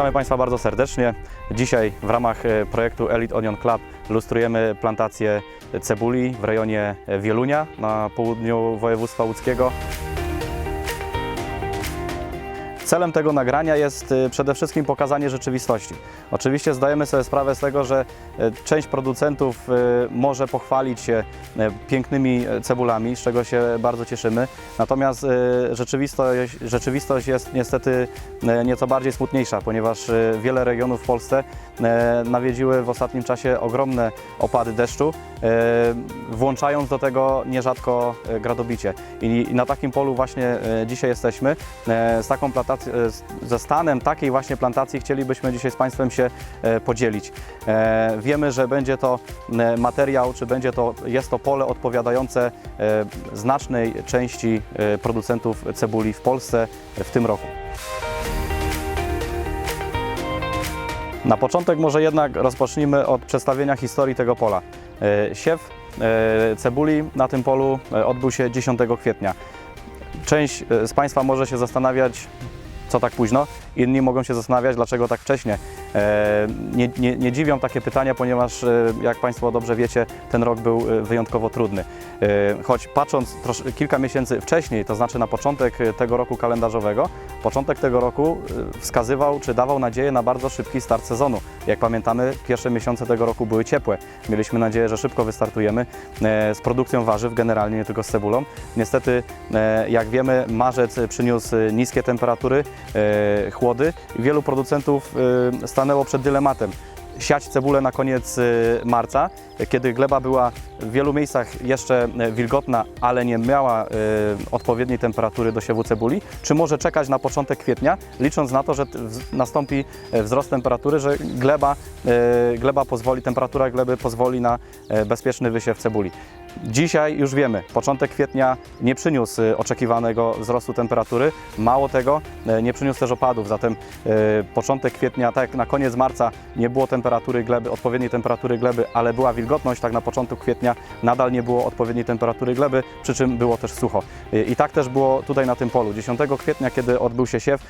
Witamy Państwa bardzo serdecznie. Dzisiaj w ramach e, projektu Elite Onion Club lustrujemy plantację cebuli w rejonie Wielunia na południu województwa łódzkiego. Celem tego nagrania jest y, przede wszystkim pokazanie rzeczywistości. Oczywiście zdajemy sobie sprawę z tego, że y, część producentów y, może pochwalić się pięknymi cebulami, z czego się bardzo cieszymy. Natomiast rzeczywistość, rzeczywistość jest niestety nieco bardziej smutniejsza, ponieważ wiele regionów w Polsce nawiedziły w ostatnim czasie ogromne opady deszczu, włączając do tego nierzadko gradobicie. I, na takim polu właśnie dzisiaj jesteśmy. Z taką plantacją, ze stanem takiej właśnie plantacji chcielibyśmy dzisiaj z Państwem się e, podzielić. E, Wiemy, że będzie to e, materiał, czy będzie to, jest to pole odpowiadające e, znacznej części e, producentów cebuli w Polsce w tym roku. Na początek może jednak rozpocznijmy od przedstawienia historii tego pola. E, Siew e, cebuli na tym polu e, odbył się 10 kwietnia. Część e, z Państwa może się zastanawiać, co tak późno, inni mogą się zastanawiać, dlaczego tak wcześnie. E, Nie, nie, nie dziwią takie pytania, ponieważ, e, jak Państwo dobrze wiecie, ten rok był e, wyjątkowo trudny. Choć patrząc kilka miesięcy wcześniej, to znaczy na początek tego roku kalendarzowego, początek tego roku wskazywał czy dawał nadzieję na bardzo szybki start sezonu. Jak pamiętamy, pierwsze miesiące tego roku były ciepłe. Mieliśmy nadzieję, że szybko wystartujemy z produkcją warzyw, generalnie nie tylko z cebulą. Niestety, jak wiemy, marzec przyniósł niskie temperatury, chłody wielu producentów e, stanęło przed dylematem. Siać cebulę na koniec e, marca, kiedy gleba była w wielu miejscach jeszcze e, wilgotna, ale nie miała e, odpowiedniej temperatury do siewu cebuli, czy może czekać na początek kwietnia, licząc na to, że nastąpi e, wzrost temperatury, że gleba, e, gleba pozwoli, temperatura gleby pozwoli na e, bezpieczny wysiew cebuli. Dzisiaj już wiemy, początek kwietnia nie przyniósł e, oczekiwanego wzrostu temperatury, mało tego, e, nie przyniósł też opadów, zatem e, początek kwietnia, tak jak na koniec marca nie było temperatury gleby, odpowiedniej temperatury gleby, ale była wilgotność, tak na początku kwietnia nadal nie było odpowiedniej temperatury gleby, przy czym było też sucho. I tak też było tutaj na tym polu. 10 kwietnia, kiedy odbył się siew,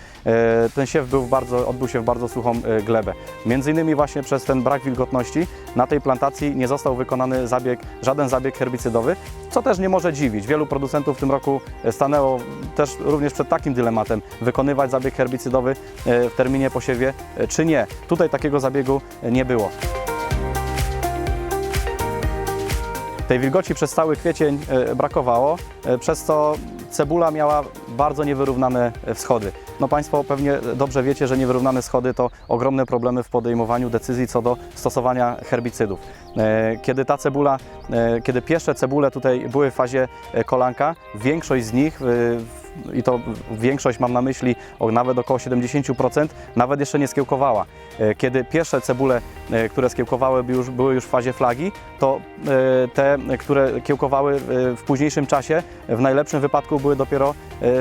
ten siew był bardzo, odbył się w bardzo suchą glebę. Między innymi właśnie przez ten brak wilgotności na tej plantacji nie został wykonany zabieg, żaden zabieg herbicydowy, co też nie może dziwić. Wielu producentów w tym roku e, stanęło też również przed takim dylematem, wykonywać zabieg herbicydowy e, w terminie posiewie, e, czy nie. Tutaj takiego zabiegu nie było. Tej wilgoci przez cały kwiecień brakowało, przez co cebula miała bardzo niewyrównane e, wschody. No Państwo pewnie dobrze wiecie, że niewyrównane schody to ogromne problemy w podejmowaniu decyzji co do stosowania herbicydów. E, Kiedy ta cebula, e, kiedy pierwsze cebule tutaj były w fazie kolanka, większość z nich i to większość mam na myśli nawet około 70%, nawet jeszcze nie skiełkowała. Kiedy pierwsze cebule, które skiełkowały były już w fazie flagi, to te, które kiełkowały w późniejszym czasie, w najlepszym wypadku były dopiero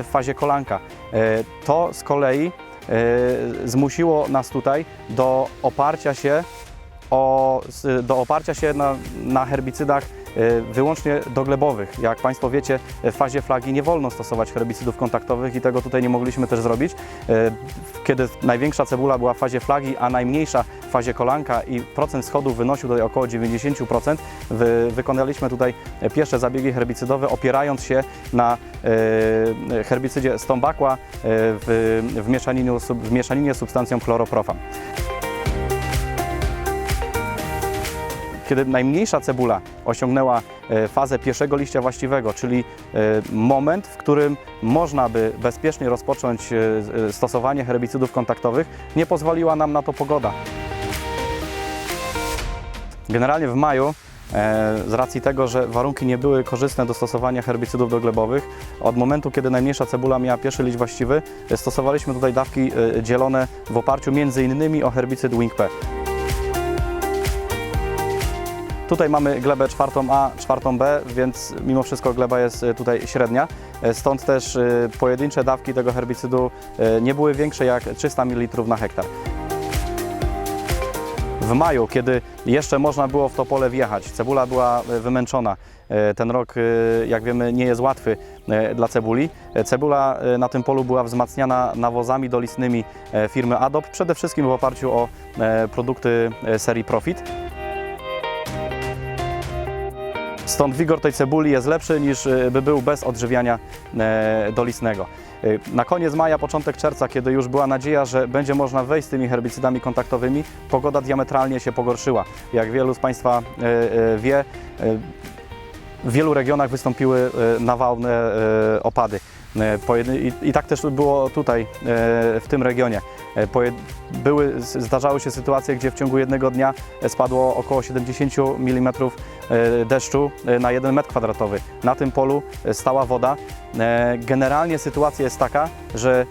w fazie kolanka. E, To z kolei e, zmusiło nas tutaj do oparcia się o, do oparcia się na, na herbicydach wyłącznie doglebowych. Jak Państwo wiecie, w fazie flagi nie wolno stosować herbicydów kontaktowych i tego tutaj nie mogliśmy też zrobić. E, Kiedy największa cebula była w fazie flagi, a najmniejsza w fazie kolanka i procent schodów wynosił tutaj około 90%, wy, wykonaliśmy tutaj pierwsze zabiegi herbicydowe opierając się na e, herbicydzie Stombaqua e, w, w, mieszaninie, w mieszaninie substancją chloroprofan. Kiedy najmniejsza cebula osiągnęła e, fazę pierwszego liścia właściwego, czyli e, moment, w którym można by bezpiecznie rozpocząć e, stosowanie herbicydów kontaktowych, nie pozwoliła nam na to pogoda. Generalnie w maju, z racji tego, że warunki nie były korzystne do stosowania herbicydów doglebowych, od momentu, kiedy najmniejsza cebula miała pierwszy liść właściwy, stosowaliśmy tutaj dawki dzielone w oparciu innymi o herbicyd Wing P. Tutaj mamy glebę czwartą A, czwartą B, więc mimo wszystko gleba jest e, tutaj średnia. E, Stąd też e, pojedyncze dawki tego herbicydu nie były większe jak 300 ml na hektar. W maju, kiedy jeszcze można było w to pole wjechać, cebula była wymęczona. Ten rok, jak wiemy, nie jest łatwy dla cebuli. Cebula na tym polu była wzmacniana nawozami dolistnymi firmy Adobe, przede wszystkim w oparciu o produkty serii Profit. Stąd wigor tej cebuli jest lepszy niż e, by był bez odżywiania e, dolistnego. E, Na koniec maja, początek czerwca, kiedy już była nadzieja, że będzie można wejść z tymi herbicydami kontaktowymi, pogoda diametralnie się pogorszyła. Jak wielu z Państwa wie, w wielu regionach wystąpiły e, nawalne e, opady. E, I, tak też było tutaj, e, w tym regionie. E, Były, zdarzały się sytuacje, gdzie w ciągu jednego dnia spadło około 70 mm deszczu na 1 metr kwadratowy. Na tym polu stała woda. Generalnie sytuacja jest taka, że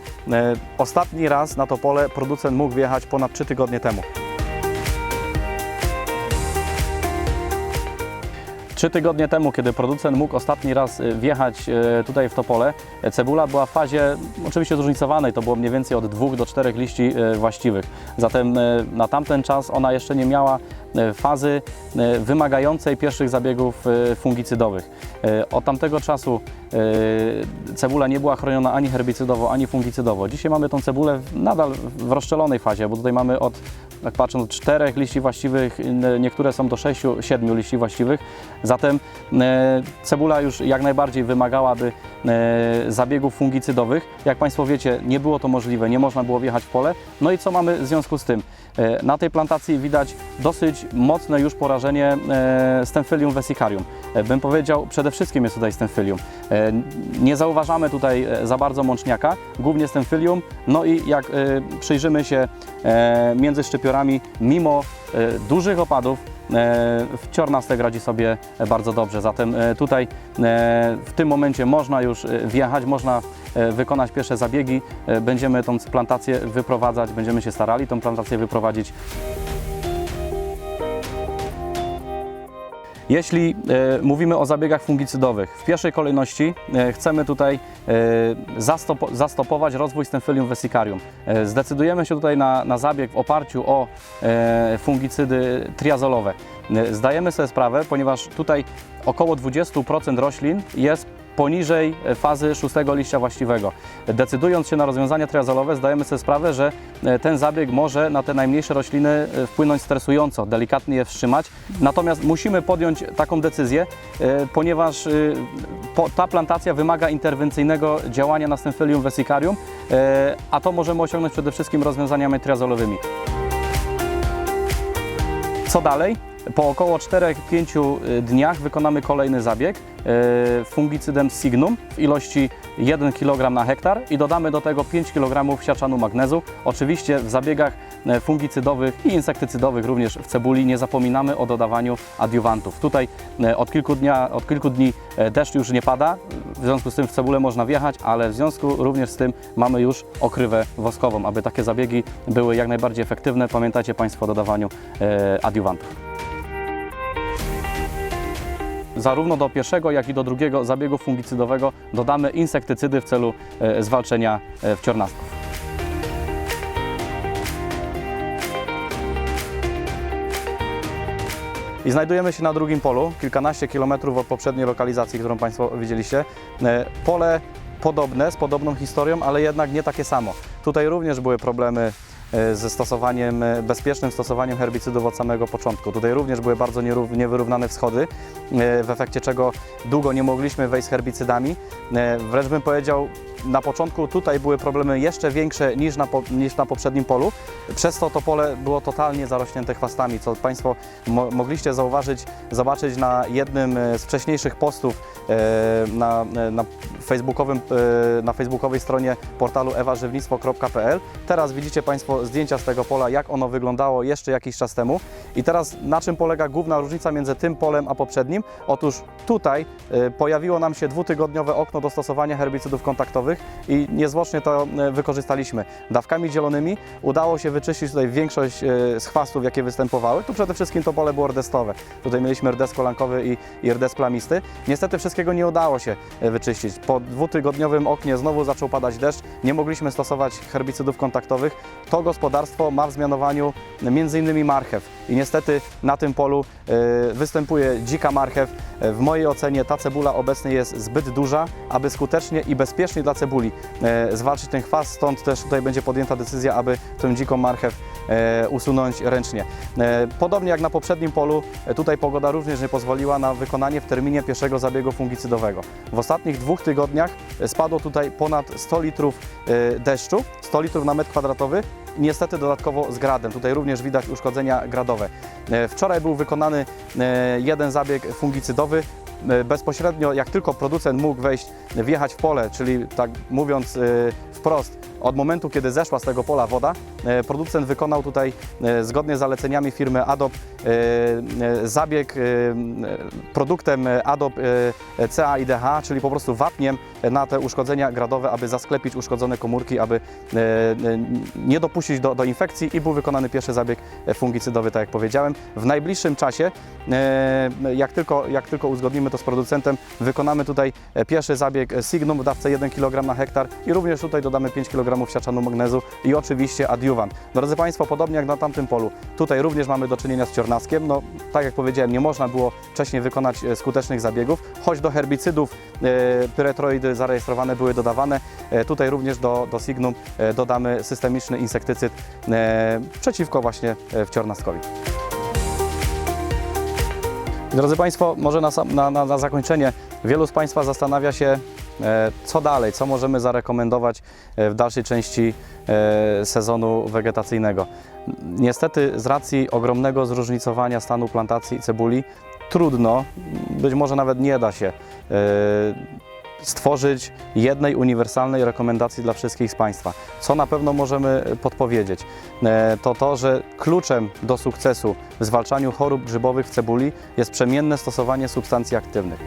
ostatni raz na to pole producent mógł wjechać ponad 3 tygodnie temu. Trzy tygodnie temu, kiedy producent mógł ostatni raz y, wjechać y, tutaj w to pole, y, cebula była w fazie oczywiście zróżnicowanej, to było mniej więcej od dwóch do czterech liści właściwych. Zatem na tamten czas ona jeszcze nie miała fazy y, wymagającej pierwszych zabiegów y, fungicydowych. Od tamtego czasu cebula nie była chroniona ani herbicydowo, ani fungicydowo. Dzisiaj mamy tą cebulę nadal w rozszczelonej fazie, bo tutaj mamy od tak patrząc, od czterech liści właściwych, niektóre są do sześciu, siedmiu liści właściwych. Zatem e, cebula już jak najbardziej wymagałaby e, zabiegów fungicydowych. Jak Państwo wiecie, nie było to możliwe, nie można było wjechać w pole. No i co mamy w związku z tym? E, na tej plantacji widać dosyć mocne już porażenie e, Stemphylium vesicarium. E, bym powiedział, przede wszystkim jest tutaj Stemphylium. Nie zauważamy tutaj za bardzo mączniaka, głównie Stemphylium. No i jak przyjrzymy się między szczypiorami, mimo dużych opadów, wciornastek radzi sobie bardzo dobrze. Zatem e, tutaj e, w tym momencie można już e, wjechać, można e, wykonać pierwsze zabiegi. E, Będziemy tą plantację wyprowadzać, będziemy się starali tą plantację wyprowadzić. Jeśli e, mówimy o zabiegach fungicydowych, w pierwszej kolejności e, chcemy tutaj e, zastopo, zastopować rozwój Stemphylium vesicarium. Zdecydujemy się tutaj na, na zabieg w oparciu o fungicydy triazolowe. Zdajemy sobie sprawę, ponieważ tutaj około 20% roślin jest poniżej fazy szóstego liścia właściwego. Decydując się na rozwiązania triazolowe, zdajemy sobie sprawę, że e, ten zabieg może na te najmniejsze rośliny e, wpłynąć stresująco, delikatnie je wstrzymać. Natomiast musimy podjąć taką decyzję, e, ponieważ po- ta plantacja wymaga interwencyjnego działania na Stemphylium vesicarium, a to możemy osiągnąć przede wszystkim rozwiązaniami triazolowymi. Co dalej? Po około 4-5 dniach wykonamy kolejny zabieg e, fungicydem Signum w ilości 1 kg na hektar i dodamy do tego 5 kg siarczanu magnezu. Oczywiście w zabiegach e, fungicydowych i insektycydowych również w cebuli nie zapominamy o dodawaniu adiuwantów. Tutaj od kilku, dnia, od kilku dni deszcz już nie pada, w związku z tym w cebulę można wjechać, ale w związku również z tym mamy już okrywę woskową, aby takie zabiegi były jak najbardziej efektywne. Pamiętajcie Państwo o dodawaniu adiuwantów. Zarówno do pierwszego, jak i do drugiego zabiegu fungicydowego dodamy insektycydy w celu e, zwalczenia e, wciornastków. I znajdujemy się na drugim polu, kilkanaście kilometrów od poprzedniej lokalizacji, którą Państwo widzieliście. E, Pole podobne, z podobną historią, ale jednak nie takie samo. Tutaj również były problemy ze stosowaniem, e, bezpiecznym stosowaniem herbicydów od samego początku. Tutaj również były bardzo niewyrównane wschody, e, w efekcie czego długo nie mogliśmy wejść z herbicydami. E, Wręcz bym powiedział, na początku tutaj były problemy jeszcze większe niż na, po, niż na poprzednim polu. Przez to to pole było totalnie zarośnięte chwastami, co Państwo mo mogliście zauważyć, zobaczyć na jednym e, z wcześniejszych postów e, na, e, na, facebookowym, na facebookowej stronie portalu eważywnictwo.pl. Teraz widzicie Państwo zdjęcia z tego pola, jak ono wyglądało jeszcze jakiś czas temu. I teraz na czym polega główna różnica między tym polem a poprzednim? Otóż tutaj pojawiło nam się dwutygodniowe okno do stosowania herbicydów kontaktowych, i niezwłocznie to e, wykorzystaliśmy. Dawkami zielonymi udało się wyczyścić tutaj większość e, z chwastów, jakie występowały. Tu przede wszystkim to pole było rdestowe. Tutaj mieliśmy rdes kolankowy i, i rdes plamisty. Niestety wszystkiego nie udało się e, wyczyścić. Po dwutygodniowym oknie znowu zaczął padać deszcz. Nie mogliśmy stosować herbicydów kontaktowych. To gospodarstwo ma w zmianowaniu m.in. marchew. I niestety na tym polu występuje dzika marchew. W mojej ocenie ta cebula obecnie jest zbyt duża, aby skutecznie i bezpiecznie dla cebuli e, zwalczyć ten chwast. Stąd też tutaj będzie podjęta decyzja, aby tę dziką marchew e, usunąć ręcznie. E, Podobnie jak na poprzednim polu, tutaj pogoda również nie pozwoliła na wykonanie w terminie pierwszego zabiegu fungicydowego. W ostatnich dwóch tygodniach spadło tutaj ponad 100 litrów deszczu, 100 litrów na metr kwadratowy. Niestety dodatkowo z gradem. Tutaj również widać uszkodzenia gradowe. Wczoraj był wykonany jeden zabieg fungicydowy. E, Bezpośrednio, jak tylko producent mógł wejść, wjechać w pole, czyli tak mówiąc e, wprost, od momentu, kiedy zeszła z tego pola woda, e, producent wykonał tutaj e, zgodnie z zaleceniami firmy Adobe e, zabieg produktem e, Adobe e, CA IDH, czyli po prostu wapniem na te uszkodzenia gradowe, aby zasklepić uszkodzone komórki, aby nie dopuścić do, do infekcji i był wykonany pierwszy zabieg fungicydowy, tak jak powiedziałem. W najbliższym czasie, jak tylko, jak tylko uzgodnimy to z producentem, wykonamy tutaj pierwszy zabieg Signum w dawce 1 kg na hektar i również tutaj dodamy 5 kg siarczanu magnezu i oczywiście adiuwan. Drodzy Państwo, podobnie jak na tamtym polu, tutaj również mamy do czynienia z ciornaskiem. No, tak jak powiedziałem, nie można było wcześniej wykonać e, skutecznych zabiegów, choć do herbicydów e, pyretroidy zarejestrowane były dodawane. E, Tutaj również do, do Signum dodamy systemiczny insektycyd przeciwko właśnie wciornastkowi. Drodzy Państwo, może na, na, na, zakończenie wielu z Państwa zastanawia się, co dalej, co możemy zarekomendować e, w dalszej części e, sezonu wegetacyjnego. Niestety z racji ogromnego zróżnicowania stanu plantacji cebuli trudno, być może nawet nie da się e, stworzyć jednej uniwersalnej rekomendacji dla wszystkich z Państwa. Co na pewno możemy podpowiedzieć, e, to to, że kluczem do sukcesu w zwalczaniu chorób grzybowych w cebuli jest przemienne stosowanie substancji aktywnych.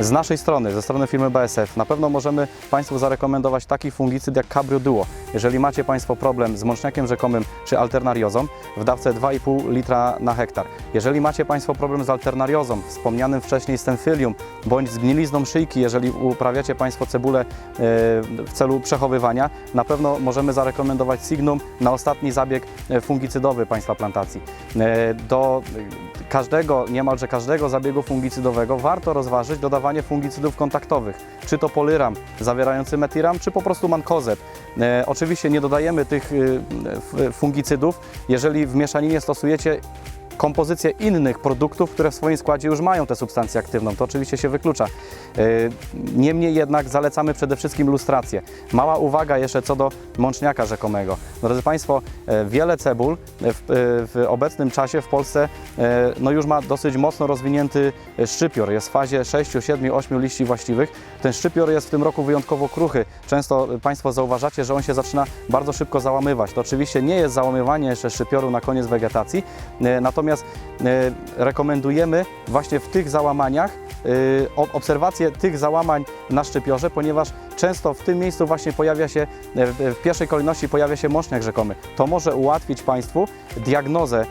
Z naszej strony, ze strony firmy BSF, na pewno możemy Państwu zarekomendować taki fungicyd jak Cabrio Duo. Jeżeli macie Państwo problem z mączniakiem rzekomym czy alternariozą w dawce 2,5 litra na hektar. Jeżeli macie Państwo problem z alternariozą, wspomnianym wcześniej stenfylium, bądź z gnilizną szyjki, jeżeli uprawiacie Państwo cebulę e, w celu przechowywania, na pewno możemy zarekomendować Signum na ostatni zabieg e, fungicydowy Państwa plantacji. E, Do każdego, niemalże każdego zabiegu fungicydowego warto rozważyć dodawanie fungicydów kontaktowych, czy to polyram zawierający metiram, czy po prostu mankozeb. E, oczywiście nie dodajemy tych f- fungicydów, jeżeli w mieszaninie stosujecie kompozycję innych produktów, które w swoim składzie już mają tę substancję aktywną. To oczywiście się wyklucza. E, Niemniej jednak zalecamy przede wszystkim lustrację. Mała uwaga jeszcze co do mączniaka rzekomego. Drodzy Państwo, e, wiele cebul w, e, w obecnym czasie w Polsce no już ma dosyć mocno rozwinięty szczypior. Jest w fazie 6, 7, 8 liści właściwych. Ten szczypior jest w tym roku wyjątkowo kruchy. Często Państwo zauważacie, że on się zaczyna bardzo szybko załamywać. To oczywiście nie jest załamywanie jeszcze szczypioru na koniec wegetacji, e, natomiast e, rekomendujemy właśnie w tych załamaniach o- obserwację tych załamań na szczypiorze, ponieważ często w tym miejscu właśnie pojawia się, e, w pierwszej kolejności pojawia się mączniak rzekomy. To może ułatwić Państwu diagnozę,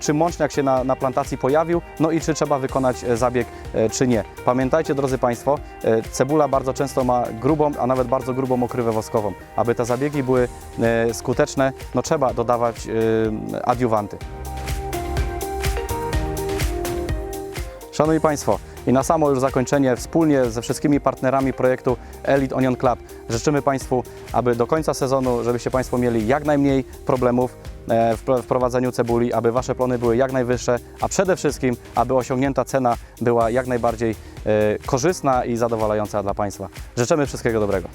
czy mączniak się na, na plantacji pojawił, no i czy trzeba wykonać e, zabieg, e, czy nie. Pamiętajcie, drodzy Państwo, e, cebula bardzo często ma grubą, a nawet bardzo grubą okrywę woskową. Aby te zabiegi były e, skuteczne, no trzeba dodawać e, adiuwanty. Szanowni Państwo, i na samo już zakończenie, wspólnie ze wszystkimi partnerami projektu Elite Onion Club życzymy Państwu, aby do końca sezonu, żebyście Państwo mieli jak najmniej problemów e, w pro- w prowadzeniu cebuli, aby Wasze plony były jak najwyższe, a przede wszystkim, aby osiągnięta cena była jak najbardziej e, korzystna i zadowalająca dla Państwa. Życzymy wszystkiego dobrego.